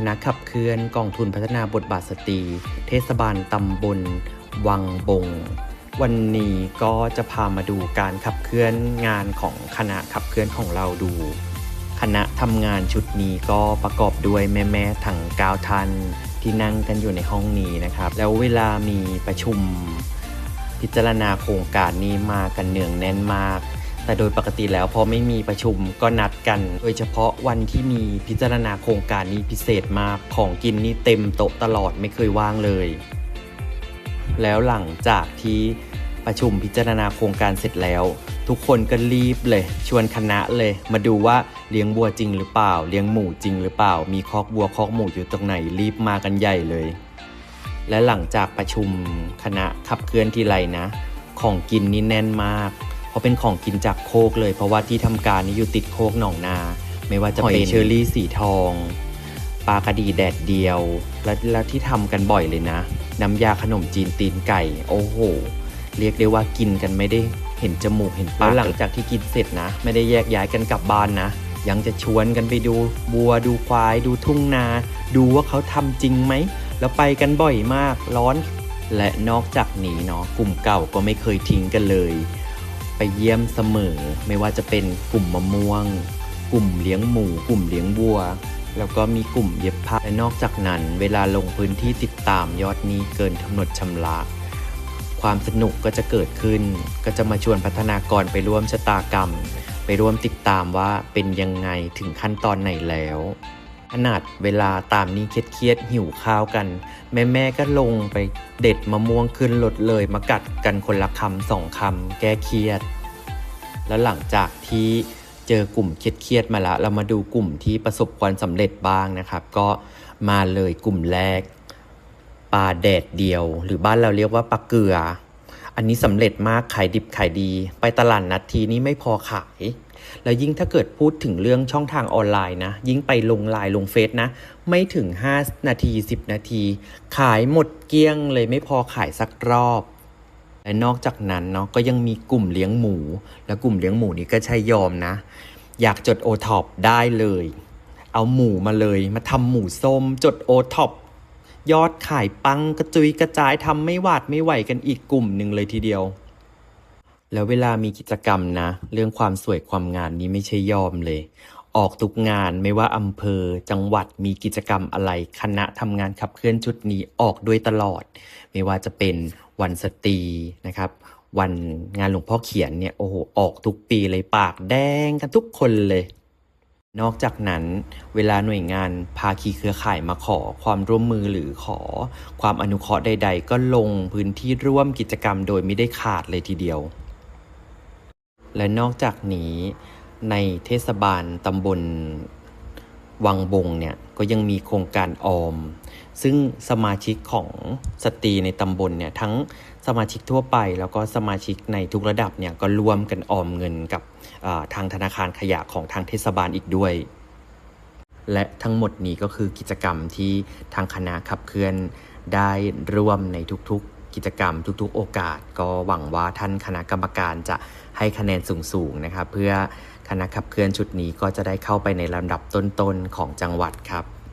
คณะขับเคลื่อนกองทุนพัฒนาบทบาทสตรี เทศบาลตำบล วังบง วันนี้ก็จะพามาดูการขับเคลื่อนงานของคณะขับเคลื่อนของเราดู คณะทำงานชุดนี้ก็ประกอบด้วยแม่ๆทั้ง9ท่านที่นั่งกันอยู่ในห้องนี้นะครับ แล้วเวลามีประชุม พิจารณาโครงการนี้มากันเนืองแน่นมาก แต่โดยปกติแล้วพอไม่มีประชุมก็นัดกัน โดยเฉพาะวันที่มีพิจารณาโครงการนี้พิเศษมากของกินนี่เต็มโต๊ะตลอดไม่เคยว่างเลย แล้วหลังจากที่ประชุมพิจารณาโครงการเสร็จแล้ว ทุกคนก็รีบเลย ชวนคณะเลย มาดูว่าเลี้ยงวัวจริงหรือเปล่า เลี้ยงหมูจริงหรือเปล่า มีคอกวัวคอกหมูอยู่ตรงไหนรีบมากันใหญ่เลย และหลังจากประชุมคณะขับเคลื่อนทีไรนะ ของกินนี่แน่นมาก ราะเป็นของกินจากโคกเลย เพราะว่าที่ทำการนี้อยู่ติดโคกหนองนา ไม่ว่าจะเป็นหอยเชอรี่สีทองปลากระดีแดดเดียว และและที่ทำกันบ่อยเลยนะ น้ำยาขนมจีนตีนไก่ โอ้โห เรียกได้ว่ากินกันไม่ได้เห็นจมูกเห็นปากแล้วหลังจากที่กินเสร็จนะ ไม่ได้แยกย้ายกันกลับบ้านนะ ยังจะชวนกันไปดูบัวดูควาย ดูทุ่งนา ดูว่าเขาทำจริงไหมแล้วไปกันบ่อยมากร้อน และนอกจากนี้เนาะกลุ่มเก่าก็ไม่เคยทิ้งกันเลย ไปเยี่ยมเสมอ ไม่ว่าจะเป็นกลุ่มมะม่วง กลุ่มเลี้ยงหมู กลุ่มเลี้ยงวัว แล้วก็มีกลุ่มเย็บผ้าและนอกจากนั้น เวลาลงพื้นที่ติดตามยอดนี้เกินกำหนดชำระความสนุกก็จะเกิดขึ้น ก็จะมาชวนพัฒนากรไปร่วมชะตากรรม ไปร่วมติดตามว่าเป็นยังไงถึงขั้นตอนไหนแล้ว ขนาดเวลาตามนี้เครียดๆหิวข้าวกัน แม่แม่ก็ลงไปเด็ดมะม่วงขึ้นรถเลยมากัดกันคนละคำสองคำแก้เครียด แล้วหลังจากที่เจอกลุ่มเครียดๆมาแล้วเรามาดูกลุ่มที่ประสบความสำเร็จบ้างนะครับ ก็มาเลยกลุ่มแรกปลาแดดเดียว หรือบ้านเราเรียกว่าปลาเกลือ อันนี้สำเร็จมากขายดิบขายดี ไปตลาดนัดทีนี้ไม่พอขาย แล้วยิ่งถ้าเกิดพูดถึงเรื่องช่องทางออนไลน์นะ ยิ่งไปลงไลน์ลงเฟซนะ ไม่ถึง 5 นาที 10 นาที ขายหมดเกลี้ยงเลยไม่พอขายสักรอบและนอกจากนั้นเนาะก็ยังมีกลุ่มเลี้ยงหมู และกลุ่มเลี้ยงหมูนี่ก็ใช่ยอมนะ อยากจดโอท็อปได้เลย เอาหมูมาเลย มาทำหมูส้ม จดโอท็อป ยอดขายปังกระจุยกระจายทำไม่หวาดไม่ไหวกันอีกกลุ่มหนึ่งเลยทีเดียว แล้วเวลามีกิจกรรมนะ เรื่องความสวยความงามนี้ไม่ใช่ยอมเลย ออกทุกงานไม่ว่าอำเภอ จังหวัดมีกิจกรรมอะไร คณะทำงานขับเคลื่อนชุดนี้ออกด้วยตลอด ไม่ว่าจะเป็นวันสตรีนะครับ วันงานหลวงพ่อเขียนเนี่ยโอ้โหออกทุกปีเลยปากแดงกันทุกคนเลย นอกจากนั้นเวลาหน่วยงานภาคีเครือข่ายมาขอความร่วมมือหรือขอ ความอนุเคราะห์ใด ๆ ก็ลงพื้นที่ร่วมกิจกรรมโดยไม่ได้ขาดเลยทีเดียว และนอกจากนี้ในเทศบาลตำบล วังบงเนี่ยก็ยังมีโครงการออม ซึ่งสมาชิกของสตรีในตำบลเนี่ยทั้งสมาชิกทั่วไป แล้วก็สมาชิกในทุกระดับเนี่ยก็ร่วมกันออมเงินกับทางธนาคารขยะของทางเทศบาลอีกด้วย และทั้งหมดนี้ก็คือกิจกรรมที่ทางคณะขับเคลื่อนได้ร่วมในทุกๆ กิจกรรมทุกๆ โอกาส ก็หวังว่าท่านคณะกรรมการจะให้คะแนนสูงๆนะครับ เพื่อคณะขับเคลื่อนชุดนี้ก็จะได้เข้าไปในลำดับต้นๆของจังหวัดครับ